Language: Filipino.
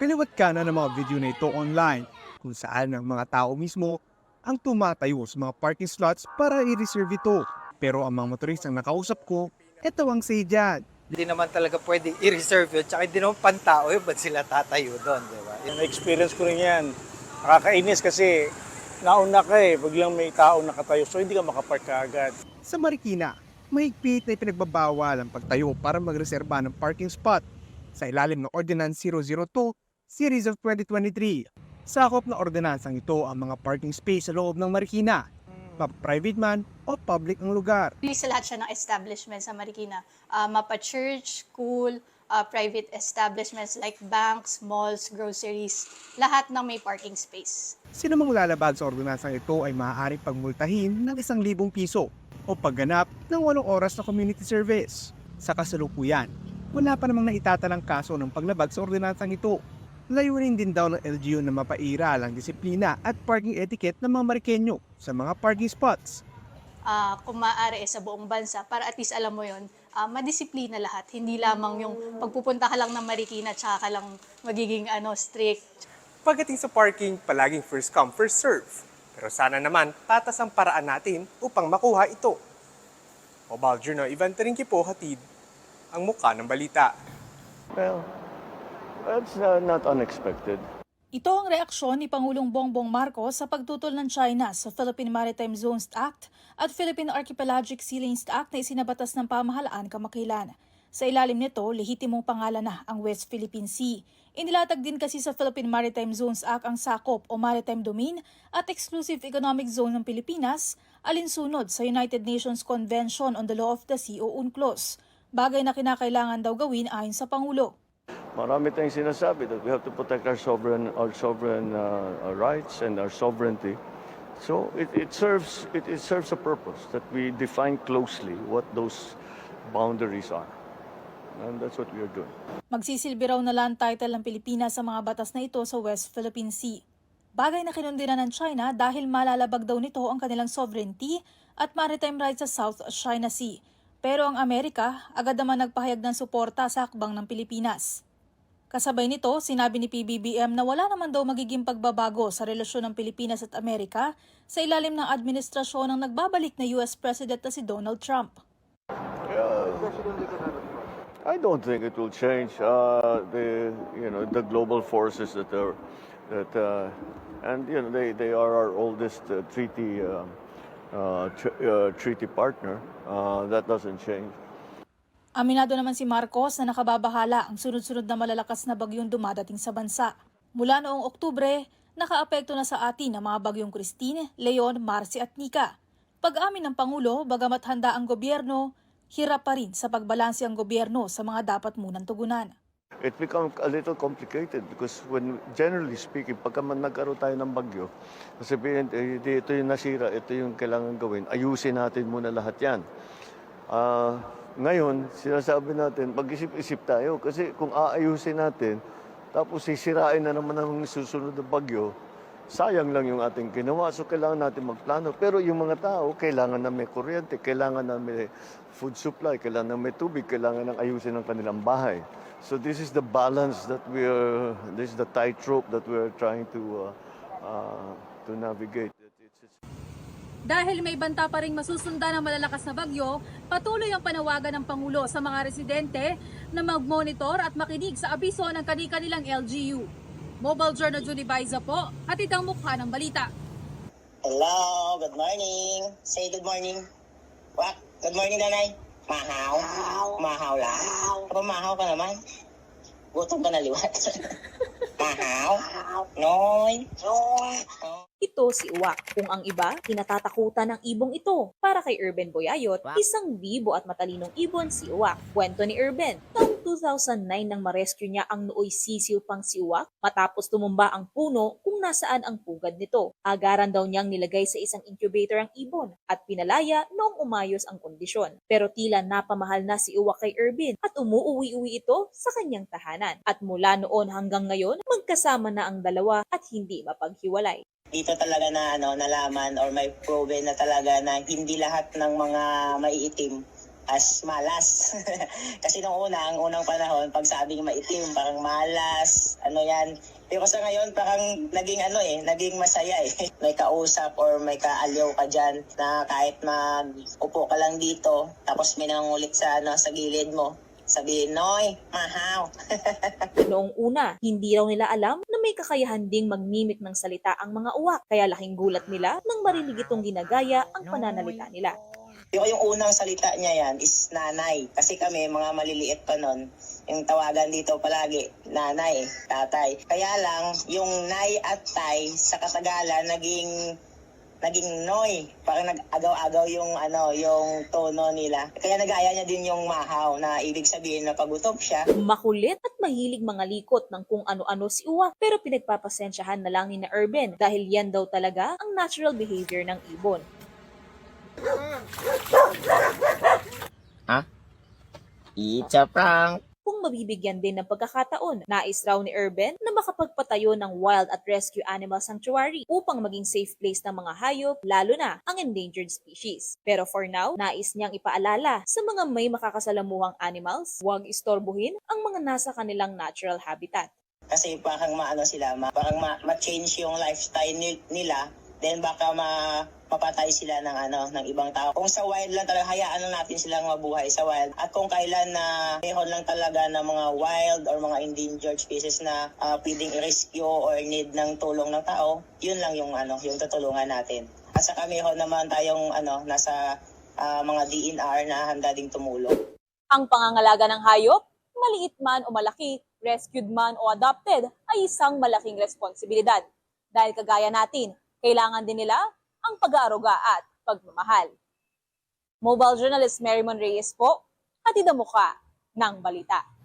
Piniwat ka na ng mga video na ito online kung saan ang mga tao mismo ang tumatayo sa mga parking slots para i-reserve ito. Pero ang mga motoristang nakausap ko, eto ang say dyan. Hindi naman talaga pwede i-reserve yun. Tsaka hindi naman pantao yun. Ba't sila tatayo doon, di ba? Na-experience ko rin yan. Nakakainis kasi nauna ka eh, biglang may tao nakatayo, so hindi ka makapark ka agad. Sa Marikina, mahigpit na ipinagbabawal ang pagtayo para magreserba ng parking spot sa ilalim ng Ordinance 002 Series of 2023. Sakop na ordinansang ito ang mga parking space sa loob ng Marikina, private man o public ang lugar. Hindi sa lahat siya ng establishment sa Marikina. Ah, mapa church, school, ah, private establishments like banks, malls, groceries, lahat ng may parking space. Sino mang lalabag sa ordinansang ito ay maaaring pagmultahin ng isang libong piso o pagganap ng walong oras na community service. Sa kasalukuyan, wala pa namang naitatalang kaso ng paglabag sa ordinansang ito. Layunin din daw ng LGU na mapairal ang disiplina at parking etiquette ng mga Marikenyo sa mga parking spots. Ah, kung maaari eh, sa buong bansa para at least alam mo yon ah, madisiplina lahat. Hindi lamang yung pagpupunta ka lang ng Marikina tsaka ka lang magiging ano, strict. Pagdating sa parking, palaging first come, first serve. Pero sana naman, patas ang paraan natin upang makuha ito. Mobile Journal, Ivan Teringki po, hatid ang muka ng balita. Well, that's uh, not unexpected. Ito ang reaksyon ni Pangulong Bongbong Marcos sa pagtutol ng China sa Philippine Maritime Zones Act at Philippine Archipelagic Sea Lanes Act na isinabatas ng pamahalaan kamakailan. Sa ilalim nito, lehitimong pangalan na ang West Philippine Sea. Inilatag din kasi sa Philippine Maritime Zones Act ang sakop o maritime domain at exclusive economic zone ng Pilipinas alinsunod sa United Nations Convention on the Law of the Sea o UNCLOS. Bagay na kinakailangan daw gawin ayon sa Pangulo. Marami tayong sinasabi that we have to protect our sovereign, our sovereign uh, uh, rights and our sovereignty. So it, it serves it, it serves a purpose that we define closely what those boundaries are, and that's what we are doing. Magsisilbi raw na land title ng Pilipinas sa mga batas na ito sa West Philippine Sea. Bagay na kinundina ng China dahil malalabag daw nito ang kanilang sovereignty at maritime rights sa South China Sea. Pero ang Amerika agad naman nagpahayag ng suporta sa hakbang ng Pilipinas. Kasabay nito, sinabi ni PBBM na wala naman daw magiging pagbabago sa relasyon ng Pilipinas at Amerika sa ilalim ng administrasyon ng nagbabalik na US President na si Donald Trump. I don't think it will change uh, the you know the global forces that are that uh, and you know they, they are our oldest uh, treaty uh, uh, tr- uh, treaty partner. Uh, that doesn't change. Aminado naman si Marcos na nakababahala ang sunod-sunod na malalakas na bagyong dumadating sa bansa. Mula noong Oktubre, nakaapekto na sa atin ang mga bagyong Christine, Leon, Marcy at Nika. Pag-amin ng Pangulo, bagamat handa ang gobyerno, hirap pa rin sa pagbalanse ang gobyerno sa mga dapat munang tugunan. It becomes a little complicated because when generally speaking, pagka man nagkaroon tayo ng bagyo, sabihin, eh, ito yung nasira, ito yung kailangan gawin, ayusin natin muna lahat yan. Ah, ngayon, sinasabi natin, mag-isip-isip tayo kasi kung aayusin natin, tapos sisirain na naman ang susunod na bagyo, sayang lang yung ating ginawa. So kailangan natin magplano. Pero yung mga tao, kailangan na may kuryente, kailangan na may food supply, kailangan na may tubig, kailangan ng ayusin ang kanilang bahay. So this is the balance that we are, this is the tightrope that we are trying to, uh, uh, to navigate. Dahil may banta pa rin masusundan ng malalakas na bagyo, patuloy ang panawagan ng Pangulo sa mga residente na mag-monitor at makinig sa abiso ng kani-kanilang LGU. Mobile Journal Julie Baiza po, hatid ang mukha ng balita. Hello, good morning. Say good morning. What? Good morning, nanay. Mahaw. Mahaw lang. Kapag mahaw ka naman, gutom ka na liwat. mahaw. Noy. Noy. Ito si Uwak, kung ang iba, kinatatakutan ng ibong ito. Para kay Urban Boyayot, isang bibo at matalinong ibon si Uwak. Kwento ni Urban, taong 2009 nang marescue niya ang nooy sisiw pang si Uwak matapos tumumba ang puno kung nasaan ang pugad nito. Agaran daw niyang nilagay sa isang incubator ang ibon at pinalaya noong umayos ang kondisyon. Pero tila napamahal na si Uwak kay Urban at umuuwi-uwi ito sa kanyang tahanan. At mula noon hanggang ngayon, magkasama na ang dalawa at hindi mapaghiwalay. Dito talaga na ano, nalaman or may proven na talaga na hindi lahat ng mga maiitim as malas. Kasi nung una, ang unang panahon, pag sabing maitim, parang malas, ano yan. Pero sa ngayon, parang naging ano eh, naging masaya eh. May kausap or may kaaliw ka dyan na kahit mag-upo ka lang dito, tapos may nangungulit sa, ano, sa gilid mo. Sabihin, Noy, mahaw. Noong una, hindi raw nila alam na may kakayahan ding magmimik ng salita ang mga uwak. Kaya laking gulat nila nang marinig itong ginagaya ang pananalita nila. Pero yung unang salita niya yan is nanay. Kasi kami, mga maliliit pa nun, yung tawagan dito palagi, nanay, tatay. Kaya lang, yung nay at tay sa katagalan naging naging noy. Parang nag-agaw-agaw yung ano, yung tono nila. Kaya nagaya niya din yung mahaw na ibig sabihin na pagutom siya. Makulit at mahilig mga likot ng kung ano-ano si Uwak pero pinagpapasensyahan na lang ni na Urban dahil yan daw talaga ang natural behavior ng ibon. It's a prank! Kung mabibigyan din ng pagkakataon, nais raw ni Urban na makapagpatayo ng wild at rescue animal sanctuary upang maging safe place ng mga hayop, lalo na ang endangered species. Pero for now, nais niyang ipaalala sa mga may makakasalamuhang animals, huwag istorbohin ang mga nasa kanilang natural habitat. Kasi parang maano sila, ma, parang ma, ma-change yung lifestyle ni- nila. Then baka ma, mapatay sila ng ano ng ibang tao. Kung sa wild lang talaga hayaan lang natin silang mabuhay sa wild. At kung kailan na mayroon lang talaga ng mga wild or mga endangered species na ah, pwedeng i-rescue or need ng tulong ng tao, yun lang yung ano, yung tutulungan natin. At saka mayroon naman tayong ano nasa ah, mga DNR na handa ding tumulong. Ang pangangalaga ng hayop, maliit man o malaki, rescued man o adopted, ay isang malaking responsibilidad. Dahil kagaya natin, kailangan din nila ang pag-aaruga at pagmamahal. Mobile journalist Mary Mon Reyes po, hatid ang muka ng balita.